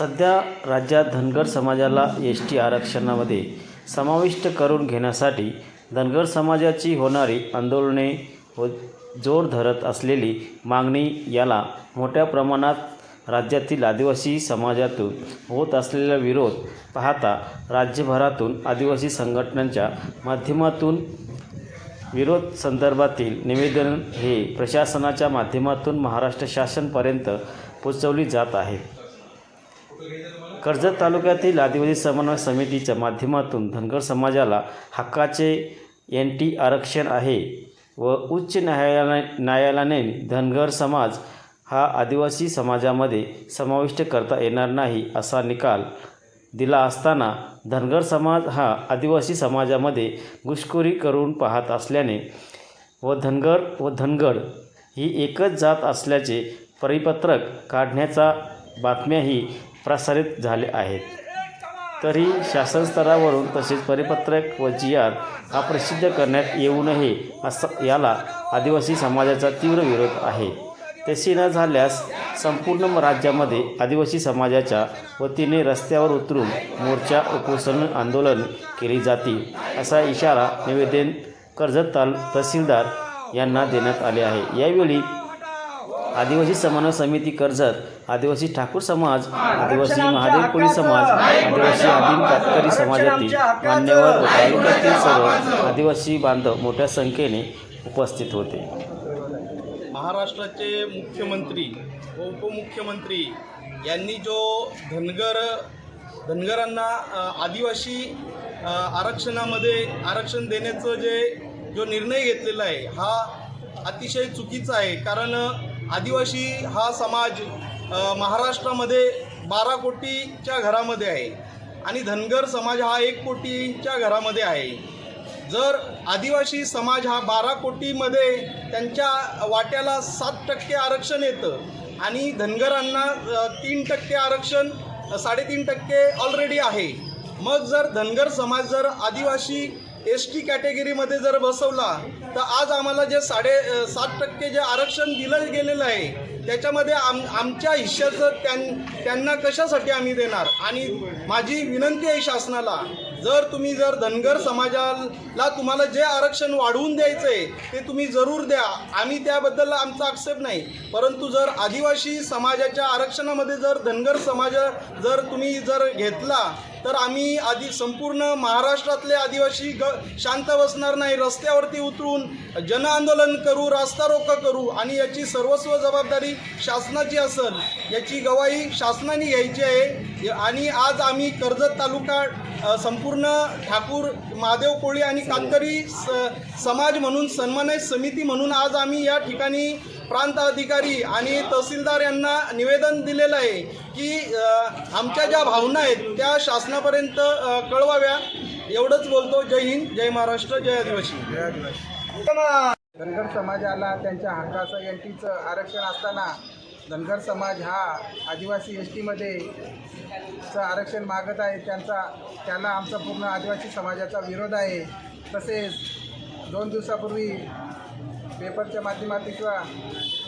सध्या राज्यात धनगर समाजाला एस टी आरक्षणामध्ये समाविष्ट करून घेण्यासाठी धनगर समाजाची होणारी आंदोलने व जोर धरत असलेली मागणी याला मोठ्या प्रमाणात राज्यातील आदिवासी समाजातून होत असलेला विरोध पाहता राज्यभरातून आदिवासी संघटनांच्या माध्यमातून विरोध संदर्भातील निवेदन हे प्रशासनाच्या माध्यमातून महाराष्ट्र शासनपर्यंत पोचवली जात आहेत कर्जत तालुक्यातील आदिवासी समन्वय समितीच्या माध्यमातून धनगर समाजाला हक्काचे एन टी आरक्षण आहे व उच्च न्यायालय न्यायालयाने धनगर समाज हा आदिवासी समाजामध्ये समाविष्ट करता येणार नाही असा निकाल दिला असताना धनगर समाज हा आदिवासी समाजामध्ये घुसखोरी करून पाहत असल्याने व धनगर व धनगड ही एकच जात असल्याचे परिपत्रक काढण्याचा बातम्याही प्रसारित झाले आहेत. तरी शासन स्तरावरून तसेच परिपत्रक व जी आर हा प्रसिद्ध करण्यात येऊ नये असं याला आदिवासी समाजाचा तीव्र विरोध आहे. तसे न झाल्यास संपूर्ण राज्यामध्ये आदिवासी समाजाच्या वतीने रस्त्यावर उतरून मोर्चा उपोषण आंदोलन केली जातील असा इशारा निवेदन कर्जत ताल तहसीलदार यांना देण्यात आले आहे. यावेळी आदिवासी समन्वय समिती कर्जत आदिवासी ठाकूर समाज आदिवासी महादेव कोळी समाज आदिवासी आदिम कातकरी समाजातील मान्यवर व तालुक्यातील सर्व आदिवासी बांधव मोठ्या संख्येने उपस्थित होते. महाराष्ट्राचे मुख्यमंत्री व उपमुख्यमंत्री यांनी जो धनगर धनगरांना आदिवासी आरक्षणामध्ये आरक्षण देण्याचं जे जो निर्णय घेतलेला आहे हा अतिशय चुकीचा आहे. कारण आदिवासी हा समाज महाराष्ट्रामध्ये बारा कोटीच्या घरामध्ये आहे. आणि धनगर समाज हा एक कोटीच्या घरामध्ये आहे. जर आदिवासी समाज हा बारा कोटीमध्ये त्यांच्या वाट्याला सात टक्के आरक्षण येतं आणि धनगरांना तीन टक्के आरक्षण साडेतीन टक्के ऑलरेडी आहे. मग जर धनगर समाज जर आदिवासी एस टी कॅटेगरीमध्ये जर बसवला तर आज आम्हाला जे साडे सात टक्के जे आरक्षण दिलं गेलेलं आहे त्याच्यामध्ये आम आमच्या हिश्श्याचं त्यां त्यांना कशासाठी आम्ही देणार? आणि माझी विनंती आहे शासनाला जर तुम्ही जर धनगर समाजाला तुम्हाला जे आरक्षण वाढवून द्यायचं आहे ते तुम्ही जरूर द्या. आम्ही त्याबद्दल आमचा आक्षेप नाही. परंतु जर आदिवासी समाजाच्या आरक्षणामध्ये जर धनगर समाज जर तुम्ही जर घेतला तर आम्ही आधी संपूर्ण महाराष्ट्रातले आदिवासी ग शांत बसणार नाही रस्त्यावरती उतरून जन आंदोलन करू रास्ता रोका करू आणि याची सर्वस्व जबाबदारी शासनाची असेल याची गवाही शासनाने घ्यायची आहे. आणि आज आम्ही कर्जत तालुका संपूर्ण ठाकूर महादेव कोळी आणि कातकरी स समाज म्हणून सन्मानित समिती म्हणून आज आम्ही या ठिकाणी प्रांत अधिकारी आणि तहसीलदार यांना निवेदन दिलेलं आहे की आमच्या ज्या भावना आहेत त्या शासनापर्यंत कळवाव्या. एवढंच बोलतो. जय हिंद जय महाराष्ट्र जय आदिवासी. धनगर समाजाला त्यांच्या हक्काचं एन टीचं आरक्षण असताना धनगर समाज हा आदिवासी एस टीमध्ये चं आरक्षण मागत आहे. त्यांचा त्याला आमचा पूर्ण आदिवासी समाजाचा विरोध आहे. तसेच दोन दिवसापूर्वी पेपरच्या माध्यमातून किंवा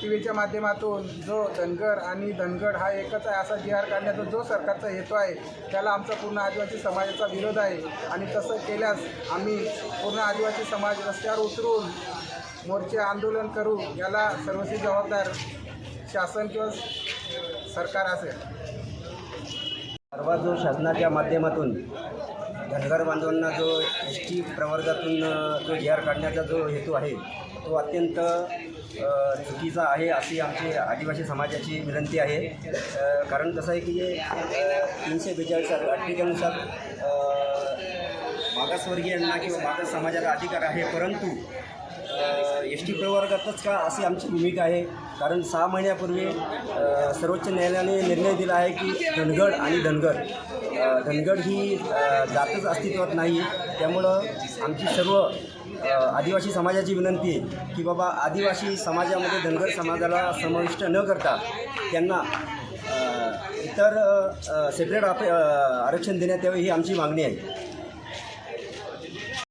टी व्हीच्या माध्यमातून जो धनगर आणि धनगड हा एकच आहे असा जी आर काढण्याचा जो सरकारचा हेतू आहे त्याला आमचा पूर्ण आदिवासी समाजाचा विरोध आहे. आणि तसं केल्यास आम्ही पूर्ण आदिवासी समाज रस्त्यावर उतरून मोर्चे आंदोलन करू याला सर्वस्वी जबाबदार शासन किंवा सरकार असेल. सर्वात जो शासनाच्या माध्यमातून धनगर बांधवांना जो एस टी प्रवर्गातून जो जी आर काढण्याचा जो हेतू आहे तो अत्यंत चुकीचा आहे अशी आमची आदिवासी समाजाची विनंती आहे. कारण कसं आहे की तीनशे बेचाळीस अठ्ठेचाळीसात मागासवर्गीयांना किंवा मागास समाजाला अधिकार आहे परंतु एस टी प्रवर्गातच का अशी आमची भूमिका आहे. कारण सहा महिन्यापूर्वी सर्वोच्च न्यायालयाने निर्णय दिला आहे की धनगड आणि धनगर धनगड ही जातच अस्तित्वात नाही. त्यामुळं आमची सर्व आदिवासी समाजाची विनंती आहे की बाबा आदिवासी समाजामध्ये धनगर समाजाला समाविष्ट न करता त्यांना इतर सेपरेट आप आरक्षण देण्यात यावे ही आमची मागणी आहे.